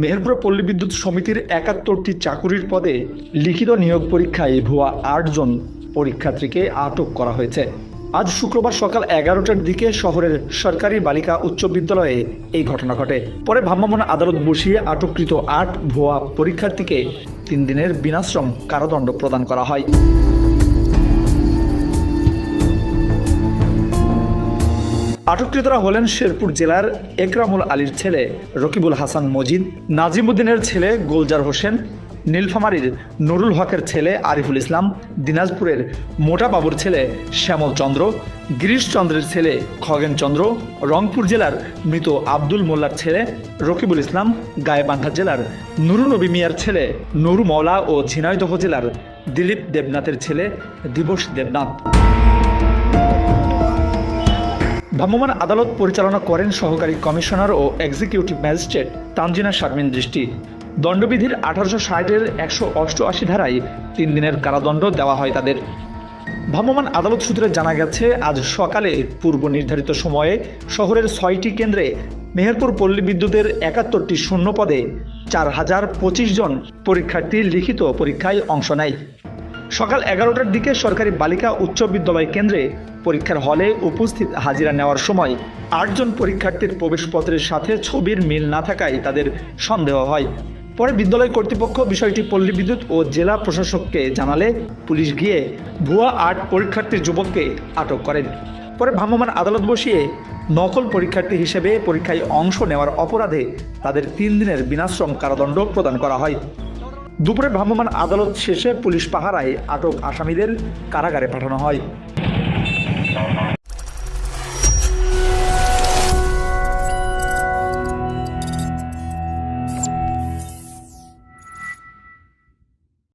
মেহেরপুর পল্লী বিদ্যুৎ সমিতির একাত্তরটি চাকুরির পদে লিখিত নিয়োগ পরীক্ষায় ভুয়া আটজন পরীক্ষার্থীকে আটক করা হয়েছে। আজ শুক্রবার সকাল এগারোটার দিকে শহরের সরকারি বালিকা উচ্চ বিদ্যালয়ে এই ঘটনা ঘটে। পরে ভ্রাম্যমাণ আদালত বসিয়ে আটককৃত আট ভুয়া পরীক্ষার্থীকে তিন দিনের বিনাশ্রম কারাদণ্ড প্রদান করা হয়। আটককৃতরা হলেন শেরপুর জেলার একরামুল আলীর ছেলে রকিবুল হাসান মজিদ, নাজিমুদ্দিনের ছেলে গোলজার হোসেন, নীলফামারীর নুরুল হকের ছেলে আরিফুল ইসলাম, দিনাজপুরের মোটা বাবুর ছেলে শ্যামল চন্দ্র, গিরিশচন্দ্রের ছেলে খগেন চন্দ্র, রংপুর জেলার মৃত আব্দুল মোল্লার ছেলে রকিবুল ইসলাম গায়েবান্ধা জেলার নুরুনবী মিয়ার ছেলে নুরু মওলা ও ঝিনাইদহ জেলার দিলীপ দেবনাথের ছেলে দিবস দেবনাথ। ভ্রাম্যমাণ আদালত পরিচালনা করেন সহকারী কমিশনার ও এক্সিকিউটিভ ম্যাজিস্ট্রেট তানজিনা শারমিন দৃষ্টি। দণ্ডবিধির আঠারোশো ষাটের একশো অষ্টআশি ধারায় তিন দিনের কারাদণ্ড দেওয়া হয় তাদের। ভ্রাম্যমাণ আদালত সূত্রে জানা গেছে, আজ সকালে পূর্ব নির্ধারিত সময়ে শহরের ছয়টি কেন্দ্রে মেহেরপুর পল্লী বিদ্যুতের একাত্তরটি শূন্য পদে চার হাজার পঁচিশ জন পরীক্ষার্থী লিখিত পরীক্ষায় অংশ নেয়। সকাল এগারোটার দিকে সরকারি বালিকা উচ্চ বিদ্যালয় কেন্দ্রে পরীক্ষার হলে উপস্থিত হাজিরা নেওয়ার সময় আটজন পরীক্ষার্থীর প্রবেশপত্রের সাথে ছবির মিল না থাকায় তাদের সন্দেহ হয়। পরে বিদ্যালয় কর্তৃপক্ষ বিষয়টি পল্লী বিদ্যুৎ ও জেলা প্রশাসককে জানালে পুলিশ গিয়ে ভুয়া আট পরীক্ষার্থীর যুবককে আটক করেন। পরে ভ্রাম্যমাণ আদালত বসিয়ে নকল পরীক্ষার্থী হিসেবে পরীক্ষায় অংশ নেওয়ার অপরাধে তাদের তিন দিনের বিনাশ্রম কারাদণ্ড প্রদান করা হয়। দুপুরে ভ্রাম্যমাণ আদালত শেষে পুলিশ পাহারায় আটক আসামিদের কারাগারে পাঠানো হয়।